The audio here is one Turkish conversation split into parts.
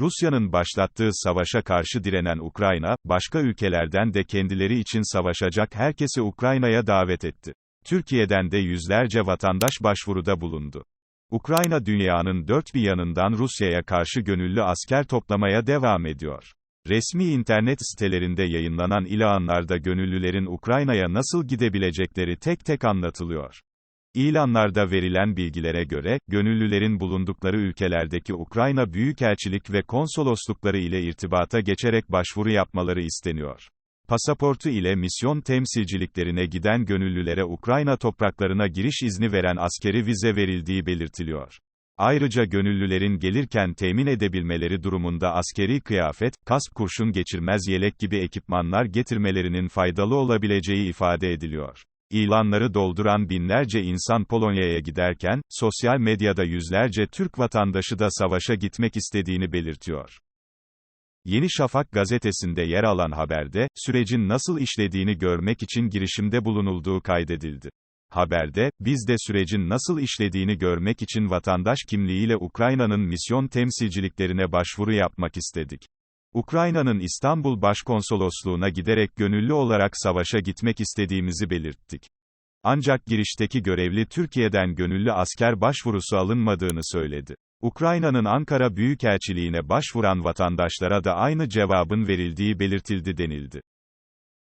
Rusya'nın başlattığı savaşa karşı direnen Ukrayna, başka ülkelerden de kendileri için savaşacak herkesi Ukrayna'ya davet etti. Türkiye'den de yüzlerce vatandaş başvuruda bulundu. Ukrayna dünyanın dört bir yanından Rusya'ya karşı gönüllü asker toplamaya devam ediyor. Resmi internet sitelerinde yayınlanan ilanlarda gönüllülerin Ukrayna'ya nasıl gidebilecekleri tek tek anlatılıyor. İlanlarda verilen bilgilere göre, gönüllülerin bulundukları ülkelerdeki Ukrayna Büyükelçilik ve Konsoloslukları ile irtibata geçerek başvuru yapmaları isteniyor. Pasaportu ile misyon temsilciliklerine giden gönüllülere Ukrayna topraklarına giriş izni veren askeri vize verildiği belirtiliyor. Ayrıca gönüllülerin gelirken temin edebilmeleri durumunda askeri kıyafet, kask kurşun geçirmez yelek gibi ekipmanlar getirmelerinin faydalı olabileceği ifade ediliyor. İlanları dolduran binlerce insan Polonya'ya giderken, sosyal medyada yüzlerce Türk vatandaşı da savaşa gitmek istediğini belirtiyor. Yeni Şafak gazetesinde yer alan haberde, sürecin nasıl işlediğini görmek için girişimde bulunulduğu kaydedildi. Haberde, biz de sürecin nasıl işlediğini görmek için vatandaş kimliğiyle Ukrayna'nın misyon temsilciliklerine başvuru yapmak istedik. Ukrayna'nın İstanbul Başkonsolosluğuna giderek gönüllü olarak savaşa gitmek istediğimizi belirttik. Ancak girişteki görevli Türkiye'den gönüllü asker başvurusu alınmadığını söyledi. Ukrayna'nın Ankara Büyükelçiliğine başvuran vatandaşlara da aynı cevabın verildiği belirtildi denildi.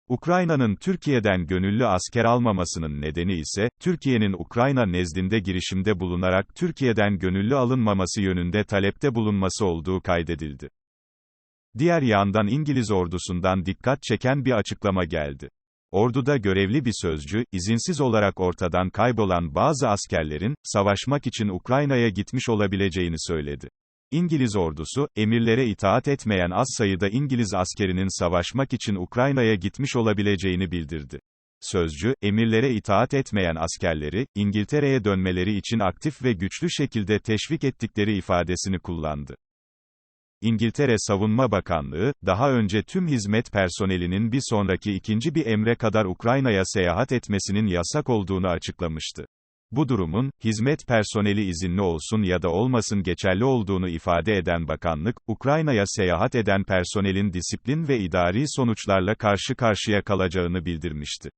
Ukrayna'nın Türkiye'den gönüllü asker almamasının nedeni ise, Türkiye'nin Ukrayna nezdinde girişimde bulunarak Türkiye'den gönüllü alınmaması yönünde talepte bulunması olduğu kaydedildi. Diğer yandan İngiliz ordusundan dikkat çeken bir açıklama geldi. Orduda görevli bir sözcü, izinsiz olarak ortadan kaybolan bazı askerlerin, savaşmak için Ukrayna'ya gitmiş olabileceğini söyledi. İngiliz ordusu, emirlere itaat etmeyen az sayıda İngiliz askerinin savaşmak için Ukrayna'ya gitmiş olabileceğini bildirdi. Sözcü, emirlere itaat etmeyen askerleri, İngiltere'ye dönmeleri için aktif ve güçlü şekilde teşvik ettikleri ifadesini kullandı. İngiltere Savunma Bakanlığı, daha önce tüm hizmet personelinin bir sonraki ikinci bir emre kadar Ukrayna'ya seyahat etmesinin yasak olduğunu açıklamıştı. Bu durumun, hizmet personeli izinli olsun ya da olmasın geçerli olduğunu ifade eden bakanlık, Ukrayna'ya seyahat eden personelin disiplin ve idari sonuçlarla karşı karşıya kalacağını bildirmişti.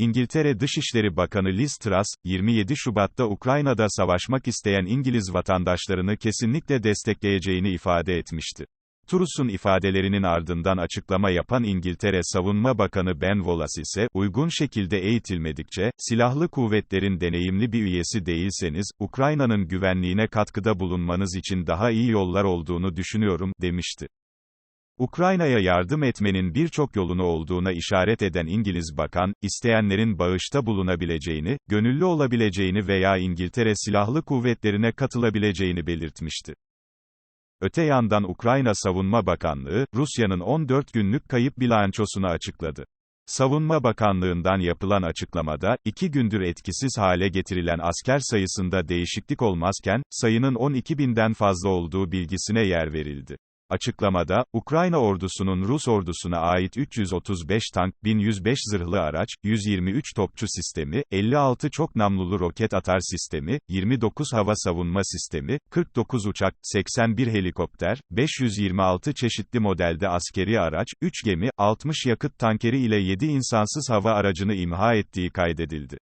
İngiltere Dışişleri Bakanı Liz Truss, 27 Şubat'ta Ukrayna'da savaşmak isteyen İngiliz vatandaşlarını kesinlikle destekleyeceğini ifade etmişti. Truss'un ifadelerinin ardından açıklama yapan İngiltere Savunma Bakanı Ben Wallace ise, uygun şekilde eğitilmedikçe, silahlı kuvvetlerin deneyimli bir üyesi değilseniz, Ukrayna'nın güvenliğine katkıda bulunmanız için daha iyi yollar olduğunu düşünüyorum, demişti. Ukrayna'ya yardım etmenin birçok yolunu olduğuna işaret eden İngiliz bakan, isteyenlerin bağışta bulunabileceğini, gönüllü olabileceğini veya İngiltere Silahlı Kuvvetlerine katılabileceğini belirtmişti. Öte yandan Ukrayna Savunma Bakanlığı, Rusya'nın 14 günlük kayıp bilançosunu açıkladı. Savunma Bakanlığı'ndan yapılan açıklamada, iki gündür etkisiz hale getirilen asker sayısında değişiklik olmazken, sayının 12 binden fazla olduğu bilgisine yer verildi. Açıklamada, Ukrayna ordusunun Rus ordusuna ait 335 tank, 1105 zırhlı araç, 123 topçu sistemi, 56 çok namlulu roket atar sistemi, 29 hava savunma sistemi, 49 uçak, 81 helikopter, 526 çeşitli modelde askeri araç, 3 gemi, 60 yakıt tankeri ile 7 insansız hava aracını imha ettiği kaydedildi.